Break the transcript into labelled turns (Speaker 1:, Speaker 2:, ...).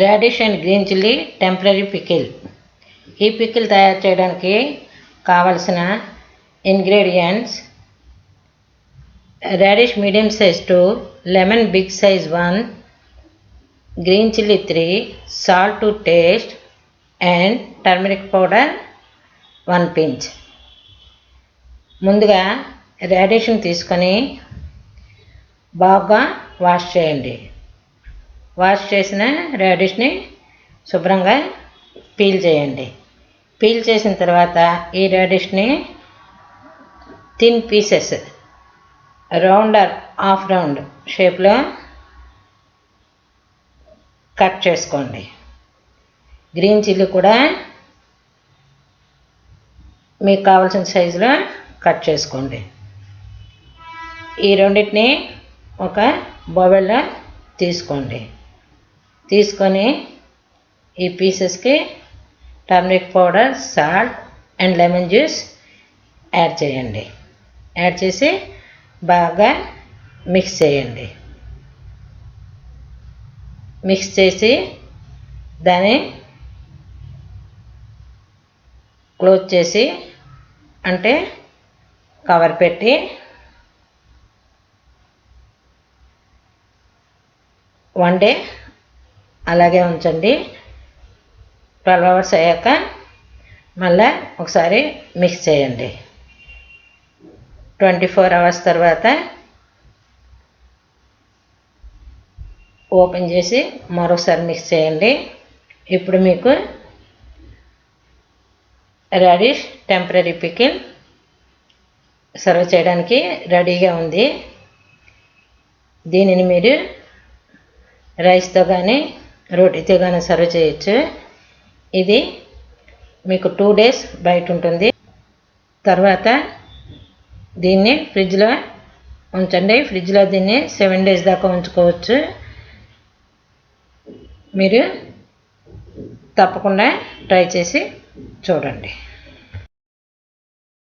Speaker 1: Radish and green chilli temporary pickle ఈ pickle తయారు చేయడానికి కావలసిన ingredients radish medium size two lemon big size one green chilli three salt to taste and turmeric powder one pinch ముందుగా రాడిష్ని తీసుకొని బాగా wash చేయండి. Wash చేసిన రాడిష్ని శుభ్రంగా పీల్ చేయండి. పీల్ చేసిన తర్వాత ఈ రాడిష్ని thin pieces rounder half round షేప్లో కట్ చేసుకోండి. గ్రీన్ చిల్లీ కూడా మీకు కావాల్సిన సైజులో కట్ చేసుకోండి. ఈ రెండింటిని ఒక బొవెల్లో తీసుకోండి. తీసుకొని ఈ పీసెస్కి turmeric powder salt and lemon juice add చేయండి. యాడ్ చేసి బాగా మిక్స్ చేయండి. మిక్స్ చేసి దాన్ని క్లోజ్ చేసి అంటే కవర్ పెట్టి వన్ డే అలాగే ఉంచండి. ట్వెల్వ్ అవర్స్ అయ్యాక మళ్ళీ ఒకసారి మిక్స్ చేయండి. ట్వంటీ ఫోర్ అవర్స్ తర్వాత ఓపెన్ చేసి మరొకసారి మిక్స్ చేయండి. ఇప్పుడు మీకు రాడిష్ టెంపరీ పికిల్ సర్వ్ చేయడానికి రెడీగా ఉంది. దీనిని మీరు రైస్తో కానీ రోటీతో కానీ సర్వ్ చేయొచ్చు. ఇది మీకు టూ డేస్ బయట ఉంటుంది. తర్వాత దీన్ని ఫ్రిడ్జ్లో ఉంచండి. ఫ్రిడ్జ్లో దీన్ని సెవెన్ డేస్ దాకా ఉంచుకోవచ్చు. మీరు తప్పకుండా ట్రై చేసి చూడండి.